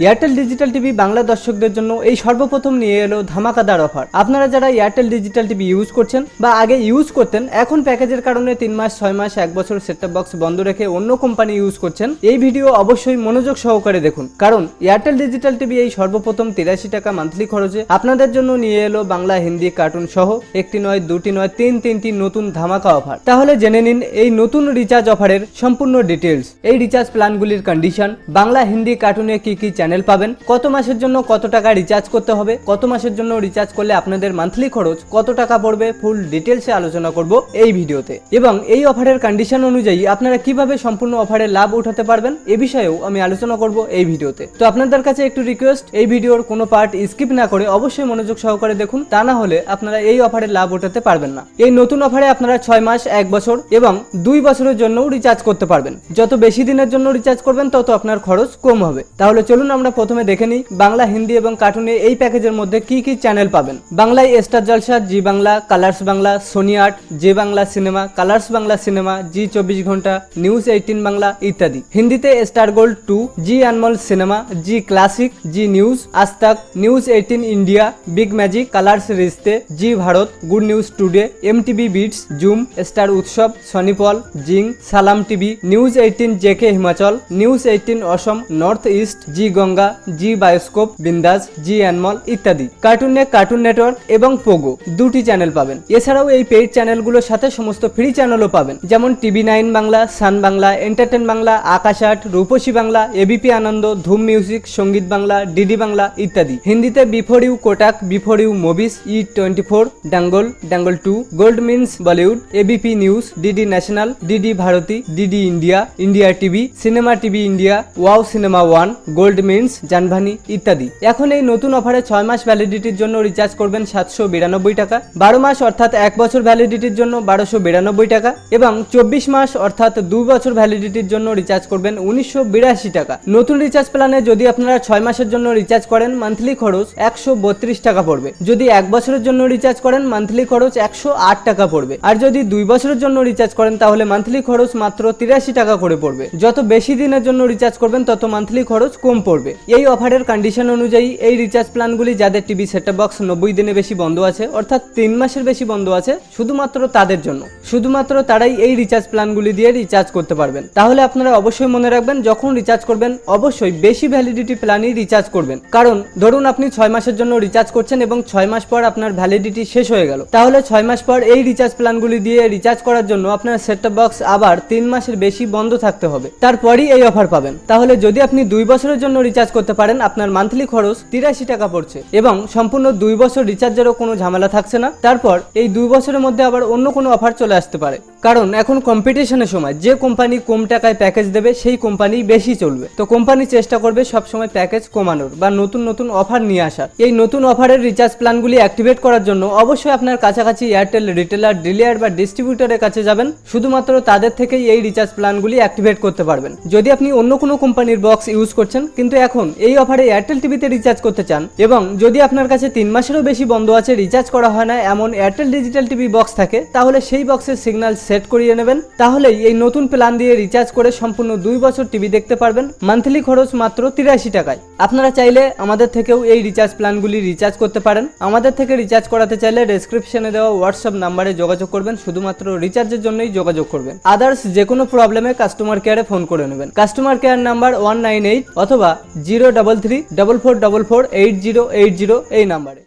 Airtel digital TV Bangla দর্শকদের জন্য এই সর্বপ্রথম নিয়ে এলো ধামাকাদার অফার। আপনারা যারা এয়ারটেল ডিজিটাল টিভি ইউজ করছেন বা আগে ইউজ করতেন, এখন প্যাকেজের কারণে তিন মাস, ছয় মাস, এক বছর সেটটপ বক্স বন্ধ রেখে অন্য কোম্পানি ইউজ করছেন, এই ভিডিও অবশ্যই মনোযোগ সহকারে দেখুন। কারণ এয়ারটেল ডিজিটাল টিভি এই সর্বপ্রথম তিরাশি টাকা মান্থলি খরচে আপনাদের জন্য নিয়ে এলো বাংলা, হিন্দি কার্টুন সহ একটি নয়, দুটি নয়, তিন তিনটি নতুন ধামাকা অফার তাহলে জেনে নিন এই নতুন রিচার্জ অফারের সম্পূর্ণ ডিটেলস এই রিচার্জ প্ল্যানগুলির কন্ডিশন বাংলা, হিন্দি কার্টুনে কি কি চ্যানেল পাবেন। কত মাসের জন্য কত টাকা রিচার্জ করতে হবে? কত মাসের জন্য রিচার্জ করলে আপনাদের মান্থলি খরচ কত টাকা পড়বে? ফুল ডিটেলসে আলোচনা করব এই ভিডিওতে। এবং এই অফারের কন্ডিশন অনুযায়ী আপনারা কীভাবে সম্পূর্ণ অফারের লাভ উঠাতে পারবেন, এ বিষয়েও আমি আলোচনা করব এই ভিডিওতে। তো আপনাদের কাছে একটু রিকোয়েস্ট এই ভিডিওর কোনো পার্ট স্কিপ না করে অবশ্যই মনোযোগ সহকারে দেখুন, তা না হলে আপনারা এই অফারের লাভ উঠাতে পারবেন না। এই নতুন অফারে আপনারা ছয় মাস, এক বছর এবং দুই বছরের জন্যও রিচার্জ করতে পারবেন। যত বেশি দিনের জন্য রিচার্জ করবেন, তত আপনার খরচ কম হবে। তাহলে চলুন আমরা প্রথমে দেখে নিই বাংলা, হিন্দি এবং কার্টুনে এই প্যাকেজের মধ্যে কি কি চ্যানেল পাবেন। বাংলায় star Jalsha Zee Bangla Colors Bangla Sony art J Bangla cinema Colors Bangla cinema Zee চব্বিশ ঘণ্টা নিউজ এইটিন বাংলা ইত্যাদি। হিন্দিতে star gold two Zee Anmol cinema Zee classic Zee news Aaj Tak news eighteen India big magic Colors Rishtey Zee Bharat good news today M TV beats zoom star Utsav Sony Pal zing Salaam TV news eighteen JK Himachal news eighteen Assam north east Zee Ganga, Zee bioscope, বিন্দাস, Zee Anmol ইত্যাদি। Cartoon কার্টুনে Cartoon network এবং Pogo দুটি channel পাবেন। এছাড়াও এই paid চ্যানেলগুলোর সাথে সমস্ত ফ্রি চ্যানেলও পাবেন। যেমন TV Nine Bangla Sun Bangla Enter Ten Bangla Akash Aath Rupashi Bangla ABP Ananda Dhoom Music Sangeet Bangla DD Bangla ইত্যাদি। হিন্দিতে Before You Kadak Before You Movies E Twenty Four Dangal Dangal Two Goldmines Bollywood ABP News DD National DD Bharati DD India India TV Cinema TV India Wow Cinema One Goldmines, Janvani ইত্যাদি। এখন এই নতুন অফারে ছয় মাস ভ্যালিডিটির জন্য recharge করবেন সাতশো বিরানব্বই টাকা, বারো মাস অর্থাৎ এক বছর ভ্যালিডিটির জন্য বারোশো বিরানব্বই টাকা এবং চব্বিশ মাস অর্থাৎ দুই বছর ভ্যালিডিটির জন্য রিচার্জ করবেন উনিশশো বিরাশি টাকা। নতুন রিচার্জ প্ল্যানে যদি আপনারা ছয় মাসের জন্য রিচার্জ করেন মান্থলি খরচ একশো বত্রিশ টাকা পড়বে। যদি এক বছরের জন্য রিচার্জ করেন মান্থলি খরচ একশো আট টাকা পড়বে। আর যদি দুই বছরের জন্য রিচার্জ করেন, তাহলে মান্থলি খরচ মাত্র তিরাশি টাকা করে পড়বে। যত বেশি দিনের জন্য রিচার্জ করবেন, তত মান্থলি খরচ কম পড়বে। এই অফারের কন্ডিশন অনুযায়ী এই রিচার্জ প্ল্যানগুলি যাদের টিভি সেটআপ বক্স নব্বই দিনে বেশি বন্ধ আছে, অর্থাৎ তিন মাসের বেশি বন্ধ আছে, শুধুমাত্র তাদের জন্য। শুধুমাত্র তারাই এই রিচার্জ প্ল্যানগুলি দিয়ে রিচার্জ করতে পারবেন। তাহলে আপনারা অবশ্যই মনে রাখবেন, যখন রিচার্জ করবেন, অবশ্যই বেশি ভ্যালিডিটি প্ল্যানই রিচার্জ করবেন। কারণ, ধরুন আপনি ছয় মাসের জন্য রিচার্জ করছেন এবং ছয় মাস পর আপনার ভ্যালিডিটি শেষ হয়ে গেল। তাহলে ছয় মাস পর এই রিচার্জ প্ল্যানগুলি দিয়ে রিচার্জ করার জন্য আপনার সেটআপ বক্স আবার তিন মাসের বেশি বন্ধ থাকতে হবে। তারপরই এই অফার পাবেন। তাহলে যদি আপনি দুই বছরের জন্য রিচার্জ করতে পারেন, আপনার মান্থলি খরচ তিরাশি টাকা পড়ছে এবং সম্পূর্ণ দুই বছর রিচার্জেরও কোনো ঝামেলা থাকছে না। তারপর এই দুই বছরের মধ্যে আবার অন্য কোনো অফার চলে আসতে পারে। কারণ এখন কম্পিটিশনের সময় যে কোম্পানি কম টাকায় প্যাকেজ দেবে, সেই কোম্পানি বেশি চলবে। তো কোম্পানি চেষ্টা করবে সবসময় প্যাকেজ কমানোর বা নতুন নতুন অফার নিয়ে আসার। এই নতুন অফারের রিচার্জ প্ল্যানগুলি অ্যাক্টিভেট করার জন্য অবশ্যই আপনার কাছাকাছি এয়ারটেল রিটেলার ডিলিয়ার বা ডিস্ট্রিবিউটরের কাছে যাবেন। শুধুমাত্র তাদের থেকেই এই রিচার্জ প্ল্যানগুলি অ্যাক্টিভেট করতে পারবেন। যদি আপনি অন্য কোনো কোম্পানির বক্স ইউজ করছেন, কিন্তু এখন এই অফারে এয়ারটেল টিভিতে রিচার্জ করতে চান এবং যদি আপনার কাছে তিন মাসেরও বেশি বন্ধ আছে রিচার্জ করা হয় না, এমন এয়ারটেল ডিজিটাল টিভি বক্স থাকে, তাহলে সেই বক্সের সিগন্যাল সেট করিয়ে নেবেন। তাহলেই এই নতুন প্ল্যান দিয়ে রিচার্জ করে সম্পূর্ণ দুই বছর টিভি দেখতে পারবেন মান্থলি খরচ মাত্র তিরাশি টাকায়। আপনারা চাইলে আমাদের থেকেও এই রিচার্জ প্ল্যানগুলি রিচার্জ করতে পারেন। আমাদের থেকে রিচার্জ করাতে চাইলে ডেসক্রিপশনে দেওয়া হোয়াটসঅ্যাপ নাম্বারে যোগাযোগ করবেন, শুধুমাত্র রিচার্জের জন্যই যোগাযোগ করবেন। আদার্স যে কোনো প্রবলেমে কাস্টমার কেয়ারে ফোন করে নেবেন। Customer care number one nine eight অথবা zero double three double four double four eight zero eight zero এই নাম্বারে।